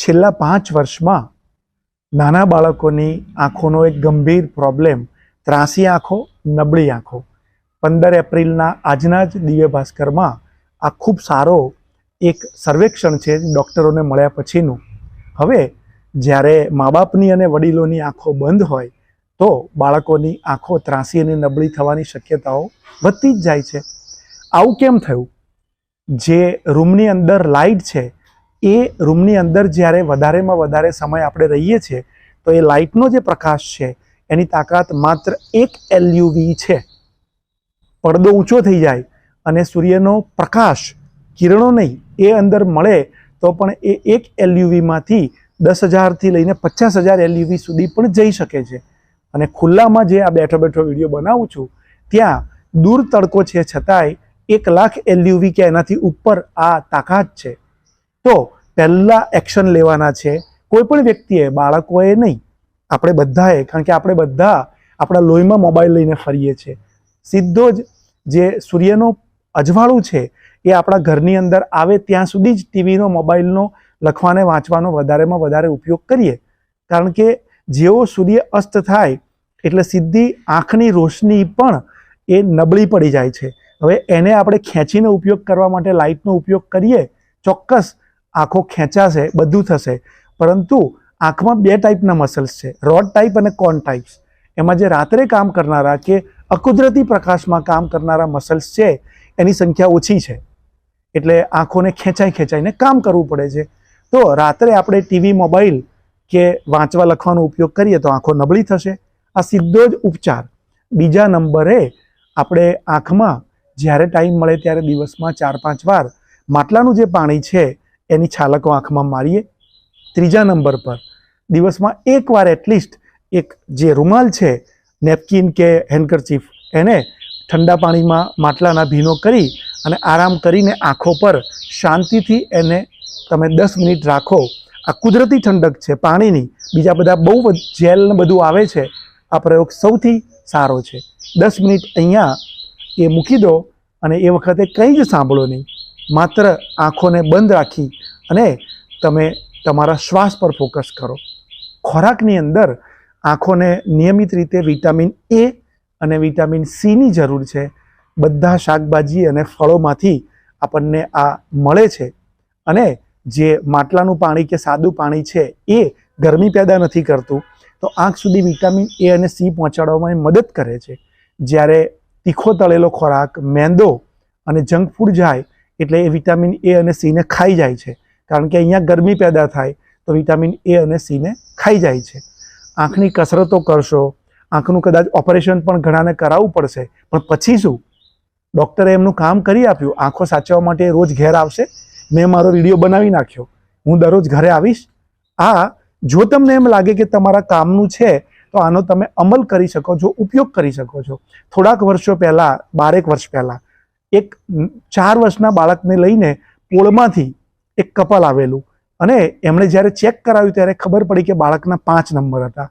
છેલ્લા પાંચ વર્ષમાં નાના બાળકોની આંખોનો એક ગંભીર પ્રોબ્લેમ ત્રાસી આંખો, નબળી આંખો. પંદર એપ્રિલના આજના જ દિવ્ય ભાસ્કરમાં આ ખૂબ સારો એક સર્વેક્ષણ છે ડૉક્ટરોને મળ્યા પછીનું. હવે, જ્યારે મા બાપની અને વડીલોની આંખો બંધ હોય, તો બાળકોની આંખો ત્રાસી અને નબળી થવાની શક્યતાઓ વધતી જ જાય છે. આવું કેમ થયું? જે રૂમની અંદર લાઇટ છે એ રૂમની અંદર જ્યારે વધારેમાં વધારે સમય આપણે રહીએ છીએ, તો એ લાઇટનો જે પ્રકાશ છે, એની તાકાત માત્ર એક એલયુવી છે. પડદો ઊંચો થઈ જાય અને સૂર્યનો પ્રકાશ, કિરણો નહીં, એ અંદર મળે, તો પણ એ એક એલયુવીમાંથી દસ હજારથી લઈને પચાસ હજાર એલયુવી સુધી પણ જઈ શકે છે. અને ખુલ્લામાં જે આ બેઠો બેઠો વીડિયો બનાવું છું, ત્યાં દૂર તડકો છે છતાંય એક લાખ એલયુવી કે એનાથી ઉપર આ તાકાત છે. તો પહેલાં એક્શન લેવાના છે. કોઈ પણ વ્યક્તિએ, બાળકોએ નહીં. આપણે બધાએ, કારણ કે આપણે બધા આપણા લોહીમાં મોબાઈલ લઈને ફરીએ છીએ. સીધો જ જે સૂર્યનો અજવાળું છે, એ આપણા ઘરની અંદર આવે ત્યાં સુધી જ ટીવીનો મોબાઈલનો લખવાને, વાંચવાનો વધારેમાં વધારે ઉપયોગ કરીએ. કારણ કે જેવો સૂર્ય અસ્ત થાય, એટલે સીધી આંખની રોશની પણ એ નબળી પડી જાય છે. હવે એને આપણે ખેંચીને ઉપયોગ કરવા માટે લાઇટનો ઉપયોગ કરીએ, ચોક્કસ આંખો ખેંચાશે, બધું થશે. પરંતુ આંખમાં બે ટાઈપના મસલ્સ છે રોડ ટાઈપ અને કોન ટાઈપ્સ એમાં જે રાત્રે કામ કરનારા કે અકુદરતી પ્રકાશમાં કામ કરનારા મસલ્સ છે, એની સંખ્યા ઓછી છે. એટલે આંખોને ખેંચાઈ ખેંચાઈને કામ કરવું પડે છે. તો રાત્રે આપણે ટીવી મોબાઈલ કે વાંચવા, લખવાનો ઉપયોગ કરીએ તો આંખો નબળી થશે. આ સીધો જ ઉપચાર. બીજા નંબરે આપણે આંખમાં જ્યારે ટાઈમ મળે ત્યારે દિવસમાં ચાર પાંચ વાર માટલાનું જે પાણી છે એની છાલકો આંખમાં મારીએ. ત્રીજા નંબર પર દિવસમાં એકવાર એટલીસ્ટ એક જે રૂમાલ છે નેપકિન કે હેન્ડકરચીફ એને ઠંડા પાણીમાં માટલાના ભીનો કરી અને આરામ કરીને આંખો પર શાંતિથી એને તમે દસ મિનિટ રાખો. આ કુદરતી ઠંડક છે, પાણીની. બીજા બધા બહુ જેલ ને બધું આવે છે. આ પ્રયોગ સૌથી સારો છે. દસ મિનિટ અહીંયા એ મૂકી દો અને એ વખતે કંઈ જ સાંભળો નહીં. માત્ર આંખોને બંધ રાખી અને તમે તમારા શ્વાસ પર ફોકસ કરો. ખોરાકની અંદર આંખોને નિયમિત રીતે વિટામિન એ અને વિટામિન સીની જરૂર છે. બધા શાકભાજી અને ફળોમાંથી આપણને આ મળે છે. અને જે માટલાનું પાણી કે સાદું પાણી છે એ ગરમી પેદા નથી કરતું, તો આંખ સુધી વિટામિન એ અને સી પહોંચાડવામાં મદદ કરે છે. જ્યારે તીખો તળેલો ખોરાક, મેંદો અને જંક ફૂડ જાય, એટલે એ વિટામિન એ અને સીને ખાઈ જાય છે. કારણ કે અહીંયા ગરમી પેદા થાય તો વિટામિન એ અને સીને ખાઈ જાય છે. આંખની કસરતો કરશો, આંખનું કદાચ ઓપરેશન પણ ઘણાને કરાવવું પડશે, પણ પછી શું? ડૉક્ટરે એમનું કામ કરી આપ્યું, આંખો સાચવવા માટે રોજ ઘેર આવશે. મેં મારો વીડિયો બનાવી નાખ્યો. હું દરરોજ ઘરે આવીશ. આ, જો તમને એમ લાગે કે તમારા કામનું છે, તો આનો તમે અમલ કરી શકો છો, ઉપયોગ કરી શકો છો. થોડાક વર્ષો પહેલાં, બારેક વર્ષ પહેલાં, એક ચાર વર્ષના બાળકને લઈને પોળમાંથી કપલ આવેલું. અને એમણે જ્યારે ચેક કરાવ્યું ત્યારે ખબર પડી કે બાળકના પાંચ નંબર હતા.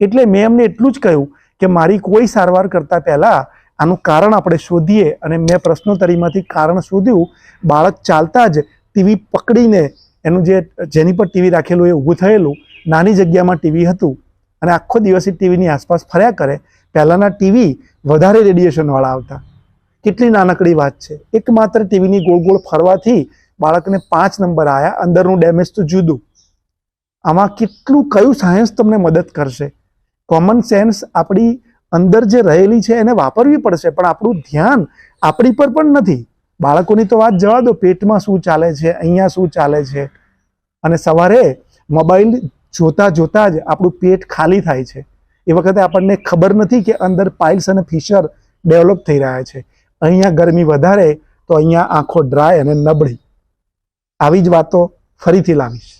એટલે મેં એમને એટલું જ કહ્યું કે મારી કોઈ સારવાર કરતાં પહેલાં આનું કારણ આપણે શોધીએ અને મેં પ્રશ્નોત્તરીમાંથી કારણ શોધ્યું. બાળક ચાલતા જ ટીવી પકડીને એનું જે જેની પર ટીવી રાખેલું એ ઊભું થયેલું. નાની જગ્યામાં ટીવી હતું અને આખો દિવસ એ ટીવીની આસપાસ ફર્યા કરે. પહેલાંના ટીવી વધારે રેડિયેશનવાળા આવતા. કેટલી નાનકડી વાત છે. એકમાત્ર ટીવીની ગોળ ગોળ ફરવાથી બાળકને પાંચ નંબર આવ્યા અંદરનું ડેમેજ તો જુદું. આમાં કેટલું, કયું સાયન્સ તમને મદદ કરશે? કોમન સેન્સ આપણી અંદર જે રહેલી છે એને વાપરવી પડશે, પણ આપણું ધ્યાન આપણી પર પણ નથી. બાળકોની તો વાત જવા દો, પેટમાં શું ચાલે છે, અહીંયા શું ચાલે છે? અને સવારે મોબાઈલ જોતા જોતા જ આપણું પેટ ખાલી થાય છે. એ વખતે આપણને ખબર નથી કે અંદર પાઇલ્સ અને ફિશર ડેવલપ થઈ રહ્યા છે. અહીંયા ગરમી વધારે, તો અહીંયા આંખો ડ્રાય અને નબળી. આવી જ વાતો ફરીથી લાવીશ.